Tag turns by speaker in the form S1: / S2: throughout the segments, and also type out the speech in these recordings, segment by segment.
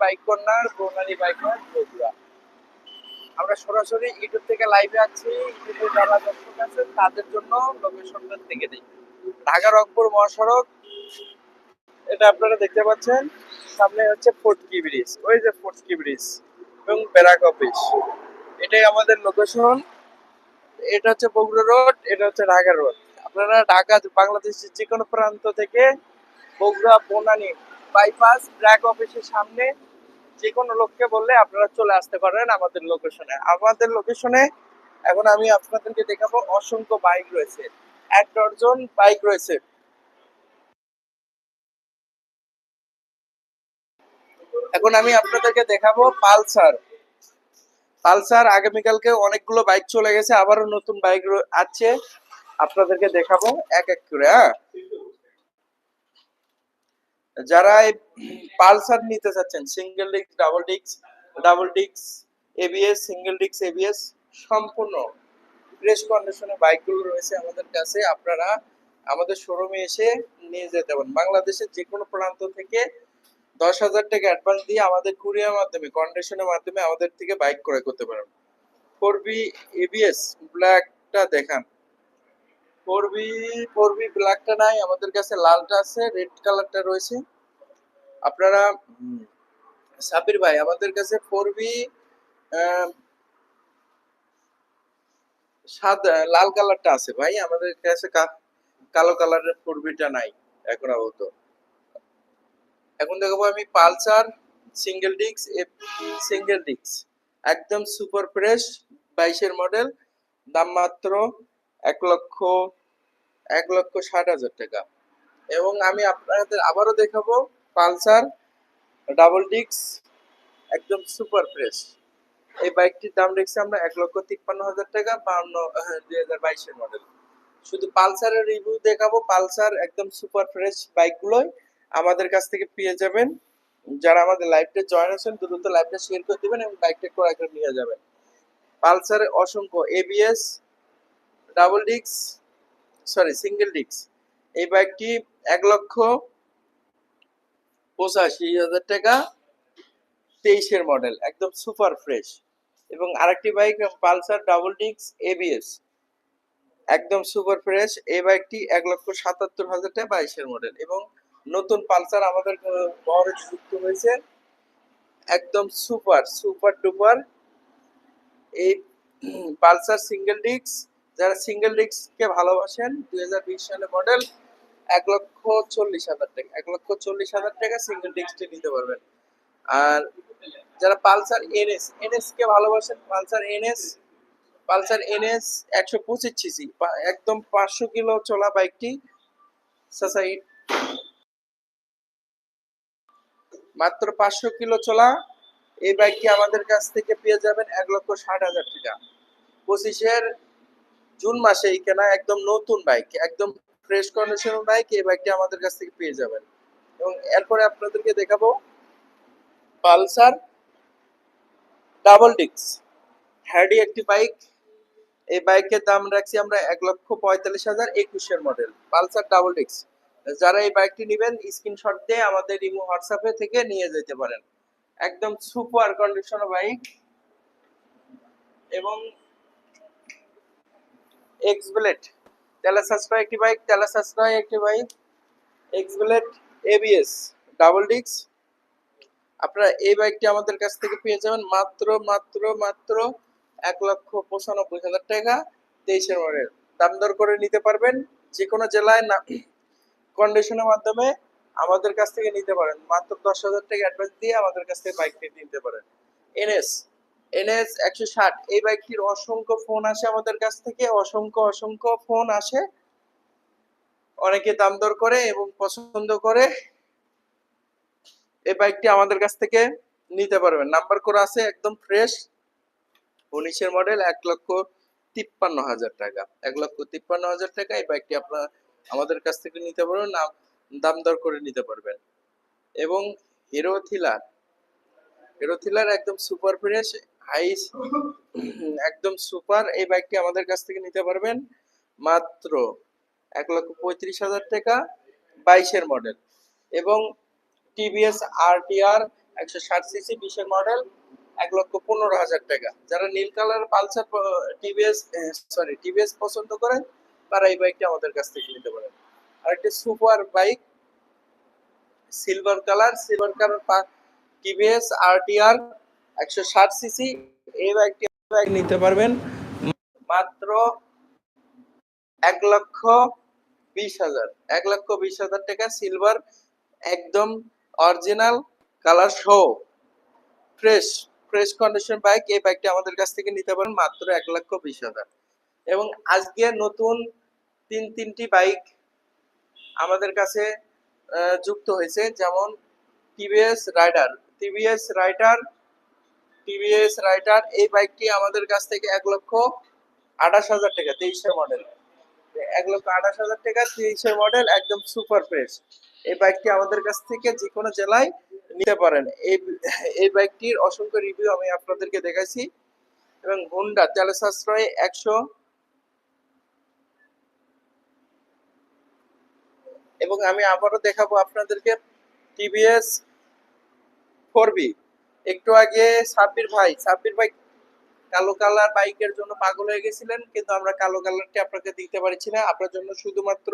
S1: Bike corner Banani bike corner Bogura. আমরা সরাসরি YouTube থেকে লাইভে আছি, ইউটিউবে যারা দর্শক আছেন, তাদের জন্য লোকেশনটা থেকে দিই ঢাকা রংপুর মহাসড়ক, এটা আপনারা দেখতে পাচ্ছেন, সামনে হচ্ছে ফোর্টকি ব্রিজ, ওই যে ফোর্টকি ব্রিজ এবং ব্যারাক অফিস এটাই আমাদের লোকেশন এটা হচ্ছে বগুড়া রোড, এটা হচ্ছে ঢাকা রোড। আপনারা ঢাকা, বাংলাদেশের যে কোনো প্রান্ত থেকে বগুড়া বনানী বাইপাস ব্র্যাক অফিসের সামনে যে কোনো লোককে বললে আপনারা চলে আসতে পারেন আমাদের লোকেশনে আমাদের লোকেশনে এখন আমি আপনাদেরকে দেখাবো অসংখ্য বাইক রয়েছে। এক ডজন বাইক রয়েছে। এখন আমি আপনাদেরকে দেখাবো পালসার। পালসার আগামীকালকে অনেকগুলো বাইক চলে গেছে, আবারও নতুন বাইক আছে। আপনাদেরকে দেখাবো এক এক করে হ্যাঁ? যারা পালসার নিতে চাচ্ছেন single disc double disc double disc ABS single disc ABS সম্পূর্ণ ফ্রেশ কন্ডিশনে বাইকগুলো রয়েছে আমাদের কাছে। আপনারা আমাদের শোরুমে এসে নিয়ে যেতে পারেন। বাংলাদেশের যে কোনো প্রান্ত থেকে দশ হাজার টাকা অ্যাডভান্স দিয়ে আমাদের কুরিয়ার মাধ্যমে কন্ডিশনের মাধ্যমে আমাদের থেকে বাইক ক্রয় করতে পারেন। ফোর বি এবিএস ব্ল্যাকটা দেখান। ফোর বি ফোর বি ব্ল্যাকটা নাই, আমাদের কাছে লালটা আছে রেড কালারটা রয়েছে। আপনারা সাবির ভাই, আমাদের কাছে ফোর বি সাদা, লাল কালারটা আছে ভাই, আমাদের কাছে কালো কালারের ফোর বিটা নাই, এখন আপাতত। এখন দেখাবো আমি Pulsar single disc single disc একদম সুপার ফ্রেশ বাইশের মডেল দাম মাত্র এক লক্ষ এক লক্ষ ষাট হাজার টাকা। এবং আমি আপনাদের আবারও দেখাবো পালসার ডাবল ডিস্ক, একদম সুপার ফ্রেশ। এই বাইকটির দাম রেখেছি আমরা এক লক্ষ তিপ্পান্ন হাজার টাকা, বান্ন দুই হাজার বাইশের মডেল শুধু পালসারের রিভিউ দেখাবো, পালসার একদম সুপার ফ্রেশ বাইকগুলোই আমাদের কাছ থেকে পেয়ে যাবেন। যারা আমাদের লাইভটা জয়েন আছেন, দ্রুত লাইভটা শেয়ার করে দিবেন এবং বাইকটা ক্রয় করে নিয়ে যাবেন। পালসারের অসংখ্য ABS double disc sorry single disc এই বাইকটি এক লক্ষ পঁচাশি হাজার টাকা তেইশের মডেল একদম সুপার ফ্রেশ এবং আরেকটি bike Pulsar double disc ABS একদম সুপার ফ্রেশ এই বাইকটি এক লক্ষ সাতাত্তর হাজার টাকা বাইশের মডেল এবং নতুন পালসার আমাদের বহরে যুক্ত হয়েছে। একদম সুপার সুপার ডুপার এই পালসার সিঙ্গেল ডিস্ক যারা সিঙ্গেল ডিস্ককে ভালোবাসেন, দুই হাজার বিশ সালের মডেল এক লক্ষ চল্লিশ হাজার টাকা, এক লক্ষ চল্লিশ হাজার টাকা সিঙ্গেল ডিস্কটি নিতে পারবেন। আর যারা পালসার এনএস এনএস কে ভালোবাসেন, পালসার এনএস পালসার এনএস একশো পঁচিশ সিসি একদম পাঁচশো কিলো চলা বাইকটি মাত্র পাঁচশো কিলো চলা, এই বাইকটি আমাদের কাছ থেকে পেয়ে যাবেন এক লক্ষ ষাট হাজার টাকা। পঁচিশের জুন মাসে এই কেনা একদম নতুন বাইক একদম ফ্রেশ কন্ডিশনের বাইক এই বাইকটি আমাদের কাছ থেকে পেয়ে যাবেন। এবং এরপরে আপনাদেরকে দেখাবো পালসার ডাবল ডিক্স হ্যাডি একটি বাইক এই বাইকের দাম রাখছি আমরা এক লক্ষ পঁয়তাল্লিশ হাজার একুশের মডেল পালসার ডাবল ডিক্স যারা এই বাইকটি নেবেন স্ক্রিনশট দিয়ে আমাদের ইমো হোয়াটসঅ্যাপে থেকে নিয়ে যেতে পারেন। একদম সুপার কন্ডিশন বাইক এবং এক্স ব্লেড তেলা সাশ্রয় একটি বাইক তেলা সাশ্রয় একটি bike X blade ABS double ডিক্স আপনারা এই বাইকটি আমাদের কাছ থেকে পেয়ে যাবেন মাত্র মাত্র মাত্র এক লক্ষ পঁচানব্বই হাজার টাকা তেইশের মডেল দাম দর করে নিতে পারবেন যে কোনো জেলায় না কন্ডিশনের মাধ্যমে আমাদের কাছ থেকে নিতে পারেন। মাত্র দশ হাজার টাকা অ্যাডভান্স দিয়ে আমাদের কাছ থেকে বাইকটি নিতে পারেন। এনএস এনএস একশো ষাট। এই বাইকটির অসংখ্য ফোন আসে আমাদের কাছ থেকে, অসংখ্য অসংখ্য ফোন আসে। অনেকে দাম দর করে এবং পছন্দ করে। এই বাইকটি আমাদের কাছ থেকে নিতে পারবেন। নাম্বার করা আছে একদম ফ্রেশ, উনিশের মডেল, এক লক্ষ তিপ্পান্ন হাজার টাকা। এক লক্ষ তিপ্পান্ন হাজার টাকা এই বাইকটি আপনার আমাদের কাছ থেকে নিতে পারবেন দাম দর করে নিতে পারবেন। এবং হিরো থিলার হিরো থিলার একদম সুপার ফ্রেশ হাই একদম সুপার এই বাইকটি আমাদের কাছ থেকে নিতে পারবেন মাত্র এক লক্ষ পঁয়ত্রিশ হাজার টাকা বাইশের মডেল এবং টিভিএস আরটিআর একশো ষাট সিসি বিশের মডেল এক লক্ষ পনেরো হাজার টাকা। যারা নীল colour Pulsar TVS sorry TVS পছন্দ করেন, তারা এই বাইকটি আমাদের কাছ থেকে নিতে পারেন। আর একটি super bike silver colour silver colour TVS আর আরটিআর একশো ষাট সিসি এই বাইকটি বাইক নিতে পারবেন। মাত্র এক লক্ষ বিশ হাজার। এক লক্ষ বিশ হাজার টাকা সিলভার একদম অরিজিনাল কালার সহ। ফ্রেশ ফ্রেশ কন্ডিশন বাইক এই বাইকটি আমাদের কাছ থেকে নিতে পারেন মাত্র এক লক্ষ বিশ হাজার। এবং আজকে নতুন তিন, তিনটি বাইক আমাদের কাছে যুক্ত হয়েছে। যেমন TVS Raider TVS Raider TVS Raider, এই বাইকটি আমাদের কাছ থেকে এক লক্ষ আঠাশ হাজার টাকা, তেইশের মডেল এক লক্ষ আঠাশ হাজার টাকা, তেইশের মডেল একদম সুপার ফ্রেশ এই বাইকটি আমাদের কাছ থেকে যে কোনো জেলায় নিতে পারেন। এই এই বাইকটির অসংখ্য রিভিউ আমি আপনাদেরকে দেখাইছি। এবং হুন্ডা তেল সাশ্রয় একশো এবং আমি আবারও দেখাবো আপনাদেরকে টিভিএস ফোর বি একটু আগে সাব্বির ভাই সাব্বির ভাই কালো কালার বাইকের জন্য পাগল হয়ে গেছিলেন, কিন্তু আমরা কালো কালারটি আপনাকে দিতে পারছি না। আপনার জন্য শুধুমাত্র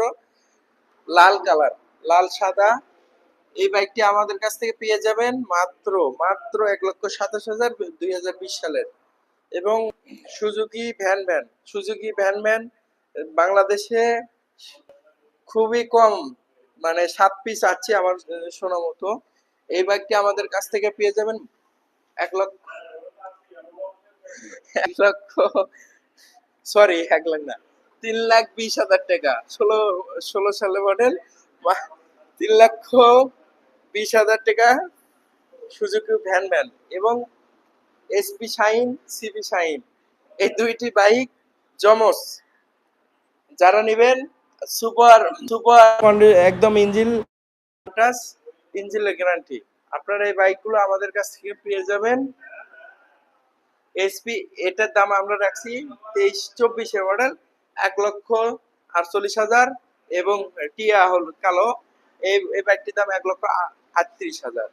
S1: লাল কালার, লাল, সাদা। এই বাইকটি আমাদের কাছ থেকে পেয়ে যাবেন মাত্র মাত্র এক লক্ষ সাতাশ হাজার দুই হাজার বিশ সালের। এবং Suzuki van van, Suzuki van van বাংলাদেশে খুবই কম মানে সাত পিস আছে আমার শোনা মতো। এই বাইকটি আমাদের কাছ থেকে পেয়ে যাবেন এক লক্ষ এক লক্ষ সরি এক লাখ না, তিন লাখ বিশ হাজার টাকা, ষোলো ষোলো সালে মডেল তিন লক্ষ বিশ হাজার টাকা, সুজুকি ভ্যান ভ্যান এবং এসপি শাইন সিপি শাইন, এই দুইটি বাইক জমস। যারা নেবেন, সুপার সুপার, একদম ইঞ্জিন টাচ ইঞ্জিনের গ্যারান্টি আপনারা এই বাইকগুলো আমাদের কাছ থেকে পেয়ে যাবেন। এসপি এটার দাম আমরা রাখছি তেইশ, চব্বিশের মডেল, এক লক্ষ আটচল্লিশ হাজার এবং টিয়া হল কালো। এই এই বাইকটির দাম এক লক্ষ আটত্রিশ হাজার।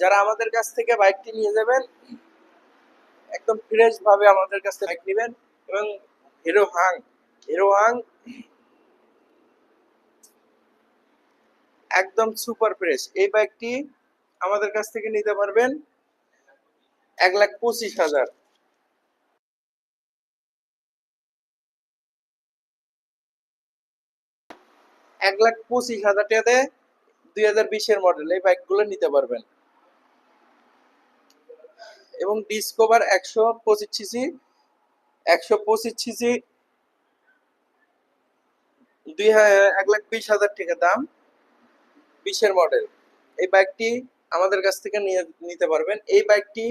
S1: যারা আমাদের কাছ থেকে বাইকটি নিয়ে যাবেন, একদম ফ্রেশ ভাবে আমাদের কাছ থেকে বাইক নেবেন এবং হিরো হাং হিরো হাং একদম সুপার ফ্রেশ এই বাইকটি আমাদের কাছ থেকে নিতে পারবেন এক লাখ পঁচিশ হাজার। এক লাখ পঁচিশ হাজার টাকাতে দুই হাজার বিশের মডেল এই বাইকগুলো নিতে পারবেন। এবং ডিসকভার একশো পঁচিশ সিসি, একশো পঁচিশ সিসি দুই এক লাখ বিশ হাজার টাকা দাম। বিশের মডেল এই বাইকটি আমাদের কাছ থেকে নিতে পারবেন। এই বাইকটি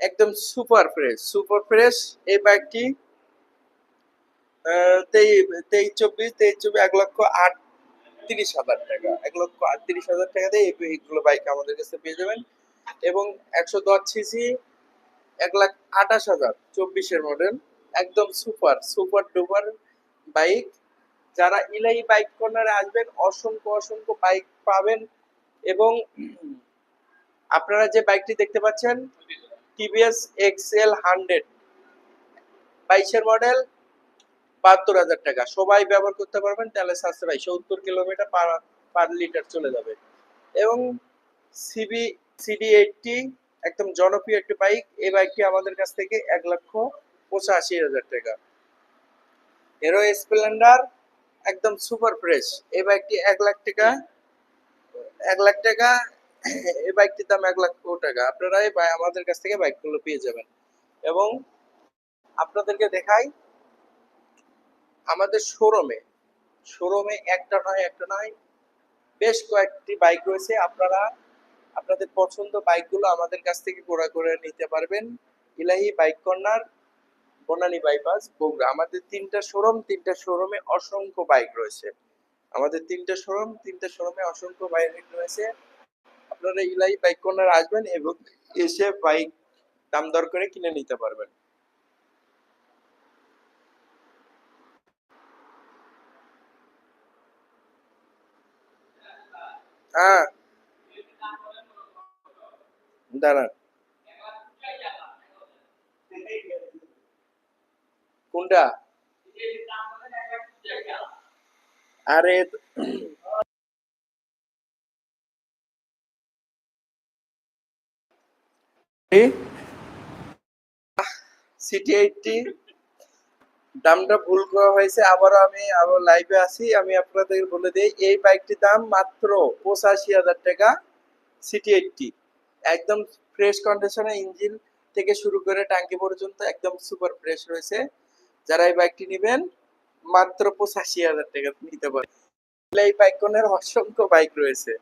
S1: একদম সুপার ফ্রেশ সুপার ফ্রেশ এই বাইকটি তেইশ চব্বিশ তেইশ চব্বিশ, এক লক্ষ আটত্রিশ হাজার টাকা। এক লক্ষ আটত্রিশ হাজার টাকা দিয়ে এইগুলো বাইক আমাদের কাছে পেয়ে যাবেন। এবং একশো দশ সিসি এক লাখ আঠাশ হাজার, চব্বিশের মডেল একদম সুপার সুপার ডুপার বাইক যারা ইলাই বাইক কর্নারে আসবেন, অসংখ্য অসংখ্য বাইক পাবেন এবং আপনারা যে বাইকটি দেখতে পাচ্ছেন, টিভিএস এক্সএল হান্ড্রেড, বাইশের মডেল, বাহাত্তর হাজার টাকা। সবাই ব্যবহার করতে পারবেন তেলের সাশ্রয়। সত্তর কিলোমিটার পার পার লিটার চলে যাবে। এবং সিবি, সিডি এইটটি, একদম জনপ্রিয় একটি বাইক। এই বাইকটি আমাদের কাছ থেকে এক লক্ষ পঁচাশি হাজার টাকা। হিরো স্প্লেন্ডার একদম সুপার ফ্রেশ এই বাইকটি এক লাখ টাকা, এক লাখ টাকা এই বাইকটির দাম এক লাখ টাকা। আপনারা এই আমাদের কাছ থেকে বাইকগুলো পেয়ে যাবেন। এবং আপনাদেরকে দেখাই, আমাদের শোরুমে শোরুমে একটা নয় একটা নয়, বেশ কয়েকটি বাইক রয়েছে। আপনারা, আপনাদের পছন্দ বাইকগুলো আমাদের কাছ থেকে ক্রয় করে নিতে পারবেন। Elahi bike corner Banani bypass Bogura. আমাদের তিনটা শোরুম তিনটা শোরুমে অসংখ্য বাইক রয়েছে। আমাদের তিনটা শোরুম তিনটা শোরুমে অসংখ্য বাইক রয়েছে। আপনারা ইলাই বাইক কর্নার আসবেন এবং এসে বাইক দাম দর করে কিনে নিতে পারবেন। হ্যাঁ। দাঁড়ান। কোনটা? আরে সিটি এইটটি দামটা ভুল করা হয়েছে, আবারও আমি আবার লাইভে আছি, আমি আপনাদের বলে দিই, এই বাইকটির দাম মাত্র পঁচাশি হাজার টাকা সিটি এইটটি একদম ফ্রেশ কন্ডিশনে ইঞ্জিন থেকে শুরু করে টাঙ্কি পর্যন্ত একদম সুপার ফ্রেশ রয়েছে। যারা এই বাইকটি নেবেন, মাত্র পঁচাশি হাজার টাকা নিতে পারে এই বাইকনের অসংখ্য বাইক রয়েছে।